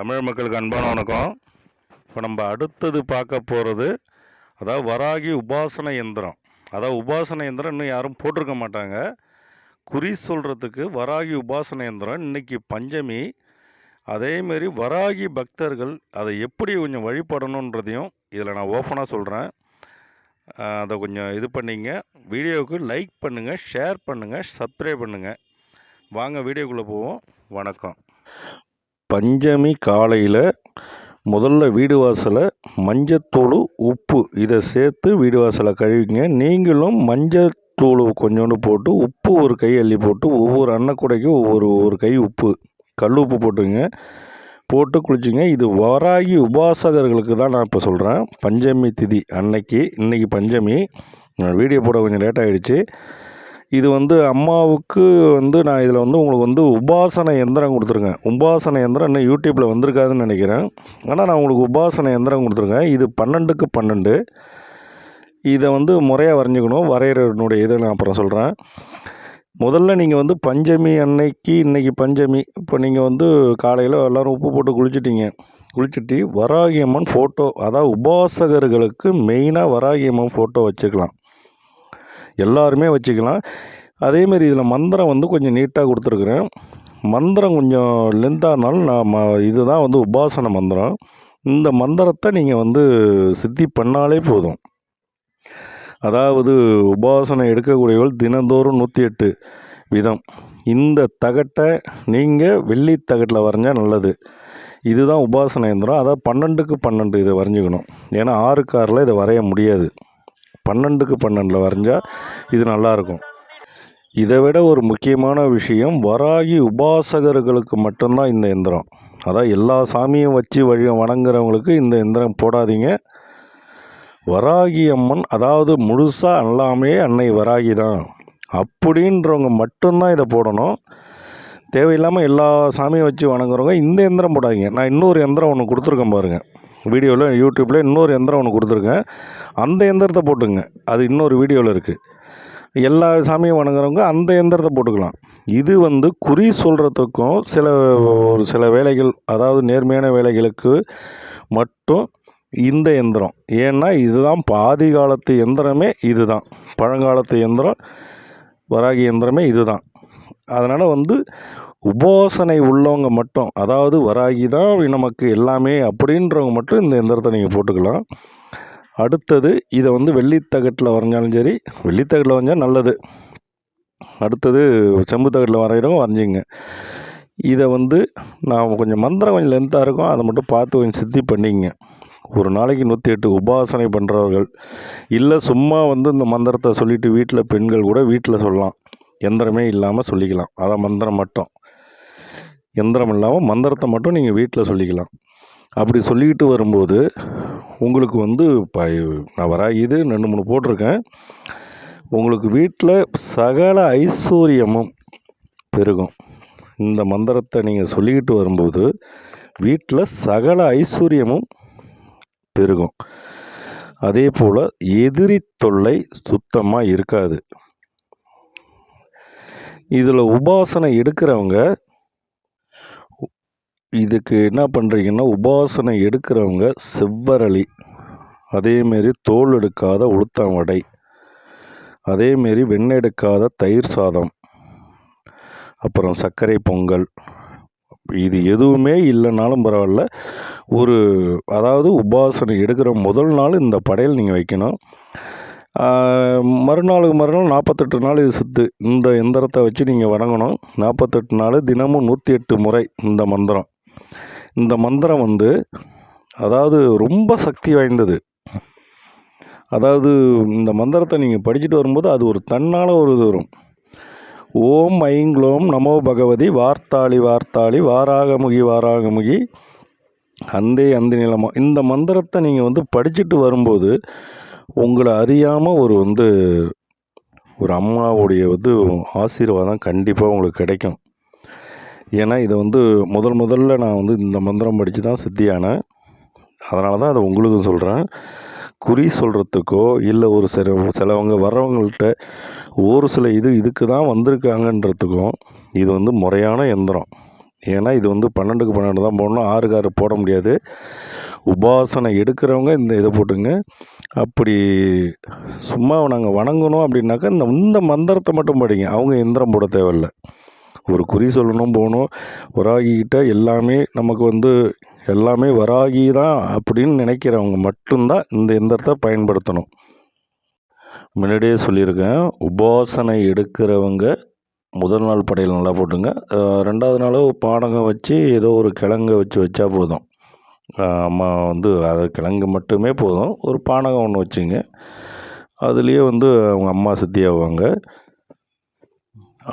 தமிழ் மக்களுக்கு அன்பான வணக்கம். இப்போ நம்ம அடுத்தது பார்க்க போகிறது அதாவது வராகி உபாசன எந்திரம் அதாவது உபாசன எந்திரம் இன்னும் யாரும் போட்டிருக்க மாட்டாங்க. குறி சொல்கிறதுக்கு வராகி உபாசன எந்திரம் இன்னைக்கு பஞ்சமி. அதேமாரி வராகி பக்தர்கள் அதை எப்படி கொஞ்சம் வழிபடணுன்றதையும் இதில் நான் ஓப்பனாக சொல்கிறேன் அதை கொஞ்சம் இது பண்ணிங்க. வீடியோவுக்கு லைக் பண்ணுங்கள் ஷேர் பண்ணுங்கள் சப்ஸ்கிரைப் பண்ணுங்கள் வாங்க வீடியோக்குள்ளே போவோம். வணக்கம். பஞ்சமி காலையில் முதல்ல வீடு வாசலை மஞ்சத்தூள் உப்பு. இதை சேர்த்து வீடு வாசலை கழுவிங்க. நீங்களும் மஞ்சத்தூள் கொஞ்சோண்டு போட்டு உப்பு ஒரு கை அள்ளி போட்டு ஒவ்வொரு அன்னக்கூடைக்கும் ஒவ்வொரு ஒரு கை உப்பு. கல் உப்பு போட்டுங்க. போட்டு குளிச்சுங்க. இது வராகி உபாசகர்களுக்கு தான் நான் இப்போ சொல்கிறேன் பஞ்சமி திதி அன்னைக்கு இன்றைக்கி பஞ்சமி. வீடியோ போட கொஞ்சம் லேட் ஆகிடுச்சு இது வந்து அம்மாவுக்கு வந்து நான் இதில் வந்து உங்களுக்கு வந்து உபாசன எந்திரம் கொடுத்துருக்கேன் உபாசன எந்திரம் இன்னும் யூடியூப்பில் வந்திருக்காதுன்னு நினைக்கிறேன். ஆனால் நான் உங்களுக்கு உபாசன எந்திரம் கொடுத்துருக்கேன் இது பன்னெண்டுக்கு பன்னெண்டு. இதை வந்து முறையாக வரைஞ்சிக்கணும். வரைகிறனுடைய இதை நான் அப்புறம் சொல்கிறேன் முதல்ல நீங்கள் வந்து பஞ்சமி அன்னைக்கு இன்றைக்கி பஞ்சமி. இப்போ நீங்கள் வந்து காலையில் எல்லோரும் உப்பு போட்டு குளிச்சிட்டிங்க. குளிச்சுட்டு வராகி அம்மன் ஃபோட்டோ அதாவது உபாசகர்களுக்கு மெயினாக வராகி அம்மன் ஃபோட்டோ வச்சுக்கலாம். எல்லாருமே வச்சுக்கலாம். அதேமாரி இதில் மந்திரம் வந்து கொஞ்சம் நீட்டாக கொடுத்துருக்குறேன். மந்திரம் கொஞ்சம் லென்த்தானாலும் நான் ம இதுதான் வந்து உபாசன மந்திரம். இந்த மந்திரத்தை நீங்கள் வந்து சித்தி பண்ணாலே போதும். அதாவது உபாசனை எடுக்கக்கூடியவர்கள் தினந்தோறும் நூற்றி எட்டு விதம். இந்த தகட்டை நீங்கள் வெள்ளி தகட்டில் வரைஞ்சால் நல்லது. இதுதான் உபாசன இயந்திரம். அதாவது பன்னெண்டுக்கு பன்னெண்டு இதை வரைஞ்சிக்கணும். ஏன்னா ஆறு காரில் இதை வரைய முடியாது. பன்னெண்டுக்கு பன்னெண்டில் வரைஞ்சால் இது நல்லாயிருக்கும். இதை விட ஒரு முக்கியமான விஷயம் வராகி உபாசகர்களுக்கு மட்டும்தான் இந்த எந்திரம். அதான் எல்லா சாமியும் வச்சு வழி வணங்குறவங்களுக்கு இந்த எந்திரம் போடாதீங்க. வராகி அம்மன் அதாவது முழுசாக எல்லாமே அன்னை வராகி தான். அப்படின்றவங்க மட்டும்தான் இதை போடணும். தேவையில்லாமல் எல்லா சாமியும் வச்சு வணங்குறவங்க இந்த எந்திரம் போடாதீங்க. நான் இன்னொரு எந்திரம் ஒன்று கொடுத்துருக்கேன் பாருங்கள் வீடியோவில் யூடியூப்பில் இன்னொரு எந்திரம் ஒன்று கொடுத்துருக்கேன். அந்த எந்திரத்தை போட்டுங்க. அது இன்னொரு வீடியோவில் இருக்குது எல்லா சாமியும் வணங்குறவங்க அந்த எந்திரத்தை போட்டுக்கலாம். இது வந்து குறி சொல்கிறதுக்கும் சில ஒரு சில வேலைகள் அதாவது நேர்மையான வேலைகளுக்கு மட்டும் இந்த எந்திரம். ஏன்னா இதுதான் பாதி காலத்து எந்திரமே இதுதான். பழங்காலத்து எந்திரம் வராகி எந்திரமே இதுதான். அதனால் வந்து உபாசனை உள்ளவங்க மட்டும் அதாவது வராகி தான் நமக்கு எல்லாமே அப்படின்றவங்க மட்டும் இந்த எந்திரத்தை நீங்கள் போட்டுக்கலாம். அடுத்தது இதை வந்து வெள்ளித்தகட்டில் வரைஞ்சாலும் சரி வெள்ளித்தகட்டில் வரைஞ்சால் நல்லது. அடுத்தது செம்பு தகட்டில் வரைகிறவங்க வரைஞ்சிங்க. இதை வந்து நான் கொஞ்சம் மந்திரம் கொஞ்சம் லென்த்தாக இருக்கும் அதை மட்டும் பார்த்து கொஞ்சம் சித்தி பண்ணிங்க. ஒரு நாளைக்கு நூற்றி எட்டு உபாசனை பண்ணுறவர்கள் இல்லை சும்மா வந்து இந்த மந்திரத்தை சொல்லிவிட்டு வீட்டில் பெண்கள் கூட வீட்டில் சொல்லலாம். எந்திரமே இல்லாமல் சொல்லிக்கலாம். அதான் மந்திரம் மட்டும். எந்திரம் இல்லாமல் மந்திரத்தை மட்டும் நீங்கள் வீட்டில் சொல்லிக்கலாம். அப்படி சொல்லிக்கிட்டு வரும்போது உங்களுக்கு வந்து இப்போ நான் வர ரெண்டு மூணு போட்டிருக்கேன். உங்களுக்கு வீட்டில் சகல ஐஸ்வர்யமும் பெருகும். இந்த மந்திரத்தை நீங்கள் சொல்லிக்கிட்டு வரும்போது வீட்டில் சகல ஐஸ்வர்யமும் பெருகும். அதே போல் எதிரி தொல்லை சுத்தமாக இருக்காது. இதில் உபாசனை எடுக்கிறவங்க இதுக்கு என்ன பண்ணுறீங்கன்னா உபாசனை எடுக்கிறவங்க செவ்வரளி அதேமாரி தோல் எடுக்காத உளுத்தம் வடை அதேமாரி வெண்ணெய் எடுக்காத தயிர் சாதம் அப்புறம் சர்க்கரை பொங்கல் இது எதுவுமே இல்லைனாலும் பரவாயில்ல. ஒரு அதாவது உபாசனை எடுக்கிற முதல் நாள் இந்த படையல் நீங்கள் வைக்கணும். மறுநாளுக்கு மறுநாள் நாற்பத்தெட்டு நாள் இது சுத்து. இந்த எந்திரத்தை வச்சு நீங்கள் வணங்கணும். நாற்பத்தெட்டு நாள் தினமும் நூற்றி எட்டு முறை இந்த மந்திரம். இந்த மந்திரம் வந்து அதாவது ரொம்ப சக்தி வாய்ந்தது. அதாவது இந்த மந்திரத்தை நீங்கள் படிச்சுட்டு வரும்போது அது ஒரு தன்னால் ஒரு இது வரும். ஓம் ஐங்க்ளோம் நமோ பகவதி வார்த்தாளி வார்த்தாளி வாராகமுகி வாராகமுகி அந்தே அந்த நிலமோ. இந்த மந்திரத்தை நீங்கள் வந்து படிச்சுட்டு வரும்போது உங்களை அறியாமல் ஒரு வந்து ஒரு அம்மாவுடைய வந்து ஆசீர்வாதம் கண்டிப்பாக உங்களுக்கு கிடைக்கும். ஏன்னா இதை வந்து முதல் முதல்ல நான் வந்து இந்த மந்திரம் படித்து தான் சித்தியானேன். அதனால தான் அதை உங்களுக்கும் சொல்கிறேன் குறி சொல்கிறதுக்கோ இல்லை ஒரு சில சிலவங்க வர்றவங்கள்ட்ட ஒரு சில இது இதுக்கு தான் வந்திருக்காங்கன்றதுக்கும் இது வந்து முறையான எந்திரம். ஏன்னா இது வந்து பன்னெண்டுக்கு பன்னெண்டு தான் போடணும். ஆறுக்கு ஆறு போட முடியாது. உபாசனை எடுக்கிறவங்க இந்த இதை போட்டுங்க. அப்படி சும்மா நாங்கள் வணங்கணும் அப்படின்னாக்கா இந்த இந்த மந்திரத்தை மட்டும் படிங்க. அவங்க எந்திரம் போட தேவையில்ல. ஒரு குறி சொல்லணும் போகணும். வராகிக்கிட்ட எல்லாமே நமக்கு வந்து எல்லாமே வராகி தான் அப்படின்னு நினைக்கிறவங்க மட்டும்தான் இந்த எந்திரத்தை பயன்படுத்தணும். முன்னாடியே சொல்லியிருக்கேன் உபாசனை எடுக்கிறவங்க முதல் நாள் படையல் நல்லா போட்டுங்க. ரெண்டாவது நாள் பானகம் வச்சு ஏதோ ஒரு கிழங்கு வச்சு வச்சா போதும். அம்மா வந்து அது கிழங்கு மட்டுமே போதும். ஒரு பானகம் ஒன்று வச்சுங்க. அதுலேயே வந்து அவங்க அம்மா சித்தியாவாங்க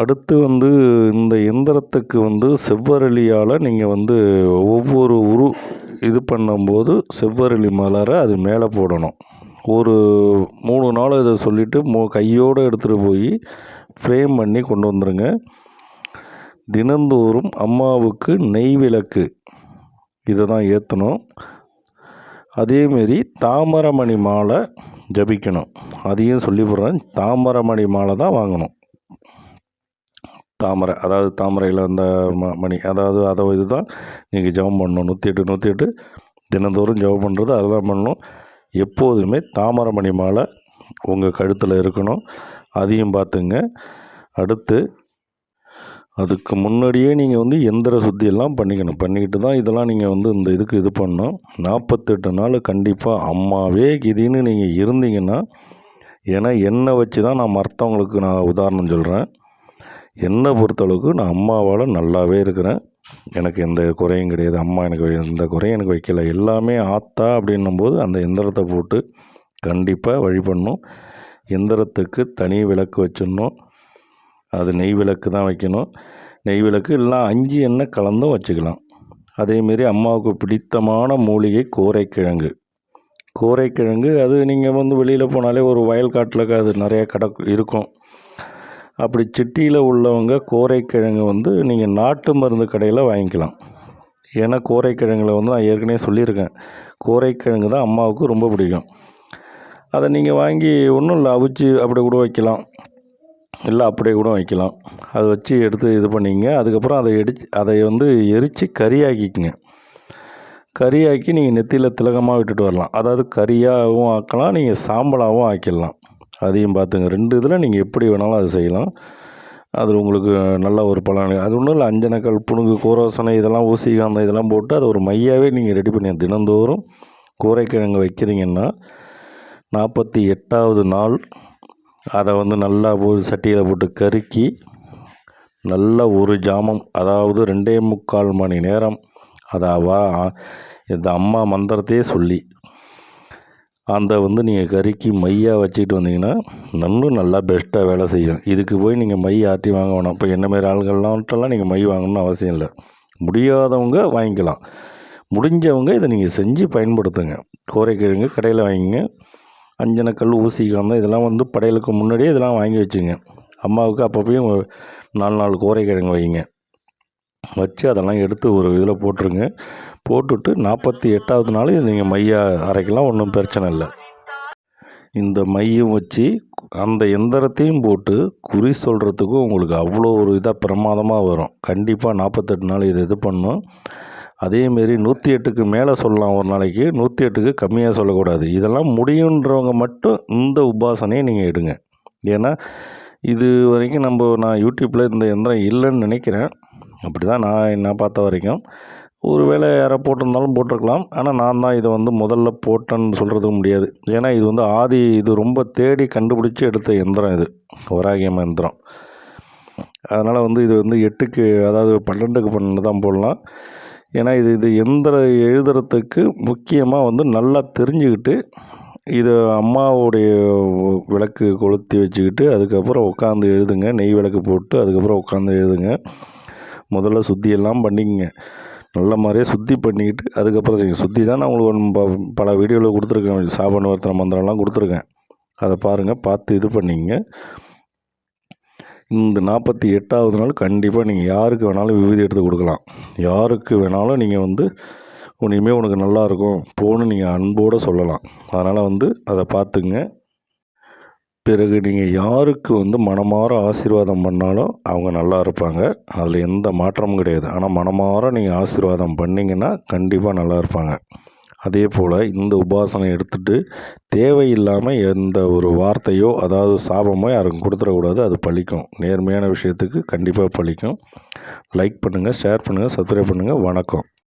அடுத்து வந்து இந்த எந்திரத்துக்கு வந்து செவ்வரளியால் நீங்கள் வந்து ஒவ்வொரு உரு இது பண்ணும்போது செவ்வரளி மலரை அது மேலே போடணும். ஒரு மூணு நாள் இதை சொல்லிவிட்டு மோ கையோடு எடுத்துகிட்டு போய் ஃப்ரேம் பண்ணி கொண்டு வந்துடுங்க தினந்தோறும் அம்மாவுக்கு நெய் விளக்கு. இதை தான் ஏற்றணும் அதேமாரி தாமரமணி மாலை ஜபிக்கணும். அதையும் சொல்லி போடுறேன். தாமரமணி மாலை தான் வாங்கணும். தாமரை அதாவது தாமரையில் அந்த ம மணி அதாவது அதை இது தான் நீங்கள் ஜெபம் பண்ணணும். நூற்றி எட்டு நூற்றி எட்டு தினந்தோறும் ஜெபம் பண்ணுறது அதை தான் பண்ணணும். எப்போதுமே தாமரை மணி மாலை உங்கள் கழுத்தில் இருக்கணும். அதையும் பார்த்துங்க. அடுத்து அதுக்கு முன்னாடியே நீங்கள் வந்து எந்திர சுத்தியெல்லாம் பண்ணிக்கணும். பண்ணிக்கிட்டு தான் இதெல்லாம் நீங்கள் வந்து இந்த இதுக்கு இது பண்ணணும். நாற்பத்தெட்டு நாள் கண்டிப்பாக அம்மாவே கிதின்னு நீங்கள் இருந்தீங்கன்னா ஏன்னா எண்ணெய் வச்சு தான் நான் மற்றவங்களுக்கு நான் உதாரணம் சொல்கிறேன் என்னை பொறுத்தளவுக்கு நான் அம்மாவால் நல்லாவே இருக்கிறேன். எனக்கு எந்த குறையும் கிடையாது. அம்மா எனக்கு எந்த குறையும் எனக்கு வைக்கல. எல்லாமே ஆத்தா அப்படின்னும்போது அந்த எந்திரத்தை போட்டு கண்டிப்பாக வழி பண்ணும் எந்திரத்துக்கு தனி விளக்கு வச்சிடணும். அது நெய் விளக்கு தான் வைக்கணும். நெய் விளக்கு எல்லாம் அஞ்சு எண்ணெய் கலந்தும் வச்சுக்கலாம். அதேமாரி அம்மாவுக்கு பிடித்தமான மூலிகை கோரைக்கிழங்கு. கோரைக்கிழங்கு அது நீங்கள் வந்து வெளியில் போனாலே ஒரு வயல்காட்டில் அது நிறையா கடை இருக்கும். அப்படி சிட்டியில் உள்ளவங்க கோரைக்கிழங்கு வந்து நீங்கள் நாட்டு மருந்து கடையில் வாங்கிக்கலாம். ஏன்னா கோரைக்கிழங்குல வந்து நான் ஏற்கனவே சொல்லியிருக்கேன். கோரைக்கிழங்கு தான் அம்மாவுக்கு ரொம்ப பிடிக்கும். அதை நீங்கள் வாங்கி ஒன்றும் இல்லை அவிச்சு அப்படி கூட வைக்கலாம். இல்லை அப்படியே கூட வைக்கலாம். அதை வச்சு எடுத்து இது பண்ணிங்க. அதுக்கப்புறம் அதை எடிச்சு அதை வந்து எரித்து கறியாக்கிக்குங்க. கறியாக்கி நீங்கள் நெத்தியில் திலகமாக விட்டுட்டு வரலாம். அதாவது கறியாகவும் ஆக்கலாம் நீங்கள் சாம்பலாகவும் ஆக்கிடலாம். அதையும் பார்த்துங்க. ரெண்டு இதில் நீங்கள் எப்படி வேணாலும் அதை செய்யலாம். அது உங்களுக்கு நல்ல ஒரு பலன். அது ஒன்றும் இல்லை அஞ்சனக்கல் புணுங்கு கோரோசனை இதெல்லாம் ஊசிகாந்தம் இதெல்லாம் போட்டு அதை ஒரு மையாவே நீங்கள் ரெடி பண்ணி தினந்தோறும் கூரைக்கிழங்கு வைக்கிறீங்கன்னா நாற்பத்தி எட்டாவது நாள் அதை வந்து நல்லா போ சட்டியில் போட்டு கருக்கி நல்ல ஒரு ஜாமம் அதாவது ரெண்டே முக்கால் மணி நேரம் அதை வா இந்த அம்மா மந்திரத்தையே சொல்லி அந்த வந்து நீங்கள் கறிக்கு மையாக வச்சுக்கிட்டு வந்தீங்கன்னா இன்னும் நல்லா பெஸ்ட்டாக வேலை செய்யும். இதுக்கு போய் நீங்கள் மை ஆட்டி வாங்க வேணாம். இப்போ என்ன மாரி ஆளுகள்லாம்ட்டெல்லாம் நீங்கள் மை வாங்கணும்னு அவசியம் இல்லை. முடியாதவங்க வாங்கிக்கலாம். முடிஞ்சவங்க இதை நீங்கள் செஞ்சு பயன்படுத்துங்க. கோரைக்கிழங்கு கடையில் வாங்கிங்க. அஞ்சனக்கல் ஊசிக்காந்த இதெல்லாம் வந்து படையலுக்கு முன்னாடியே இதெல்லாம் வாங்கி வச்சுங்க. அம்மாவுக்கு அப்பப்பையும் நாலு நாலு கோரைக்கிழங்கு வைங்க. வச்சு அதெல்லாம் எடுத்து ஒரு இதில் போட்டுருங்க. போட்டுட்டு நாற்பத்தி எட்டாவது நாள் நீங்கள் மையை அரைக்கலாம் ஒன்றும் பிரச்சனை இல்லை. இந்த மையம் வச்சு அந்த எந்திரத்தையும் போட்டு குறி சொல்கிறதுக்கும் உங்களுக்கு அவ்வளோ ஒரு இதாக பிரமாதமாக வரும். கண்டிப்பாக நாற்பத்தெட்டு நாள் இது இது பண்ணும். அதேமாரி நூற்றி எட்டுக்கு மேலே சொல்லலாம் ஒரு நாளைக்கு நூற்றி எட்டுக்கு கம்மியாக சொல்லக்கூடாது. இதெல்லாம் முடியுன்றவங்க மட்டும் இந்த உபாசனையை நீங்கள் எடுங்க. ஏன்னா இது வரைக்கும் நம்ம நான் யூடியூப்பில் இந்த எந்திரம் இல்லைன்னு நினைக்கிறேன். அப்படி தான் நான் என்ன பார்த்த வரைக்கும். ஒரு வேளை யாரோ போட்டிருந்தாலும் போட்டிருக்கலாம். ஆனால் நான் தான் இதை வந்து முதல்ல போட்டேன்னு சொல்கிறதுக்கு முடியாது. ஏன்னா இது வந்து ஆதி இது ரொம்ப தேடி கண்டுபிடிச்சி எடுத்த எந்திரம் இது. வராகியம் எந்திரம் அதனால் வந்து இது வந்து எட்டுக்கு அதாவது பன்னெண்டுக்கு பன்னெண்டு தான் போடலாம். ஏன்னா இது இது எந்திர எழுதுறதுக்கு முக்கியமாக வந்து நல்லா தெரிஞ்சுக்கிட்டு இது அம்மாவுடைய விளக்கு கொளுத்தி வச்சுக்கிட்டு அதுக்கப்புறம் உட்காந்து எழுதுங்க. நெய் விளக்கு போட்டு அதுக்கப்புறம் உட்காந்து எழுதுங்க. முதல்ல சுத்தியெல்லாம் பண்ணிக்கங்க. நல்ல மாதிரியே சுத்தி பண்ணிக்கிட்டு அதுக்கப்புறம் செய்யுங்க சுத்தி தான் நான் உங்களுக்கு ப- பல வீடியோவில் கொடுத்துருக்கேன். சாப நிவர்த்தன மந்திரம்லாம் கொடுத்துருக்கேன். அதை பாருங்கள் பார்த்து இது பண்ணிங்க. இந்த நாற்பத்தி எட்டாவது நாள் கண்டிப்பாக நீங்கள் யாருக்கு வேணாலும் விபூதி எடுத்து கொடுக்கலாம். யாருக்கு வேணாலும் நீங்கள் வந்து இனிமேல் உனக்கு நல்லாயிருக்கும் போன்னு நீங்கள் அன்போடு சொல்லலாம். அதனால் வந்து அதை பார்த்துங்க பிறகு நீங்கள் யாருக்கு வந்து மனமாற ஆசீர்வாதம் பண்ணாலும் அவங்க நல்லா இருப்பாங்க. அதில் எந்த மாற்றமும் கிடையாது. ஆனால் மனமாற நீங்கள் ஆசீர்வாதம் பண்ணிங்கன்னா கண்டிப்பாக நல்லா இருப்பாங்க. அதே போல் இந்த உபாசனை எடுத்துகிட்டு தேவையில்லாமல் எந்த ஒரு வார்த்தையோ அதாவது சாபமோ யாருக்கும் கொடுத்துடக்கூடாது. அது பழிக்கும். நேர்மையான விஷயத்துக்கு கண்டிப்பாக பழிக்கும். லைக் பண்ணுங்கள் ஷேர் பண்ணுங்கள் சப்ஸ்கிரைப் பண்ணுங்கள் வணக்கம்.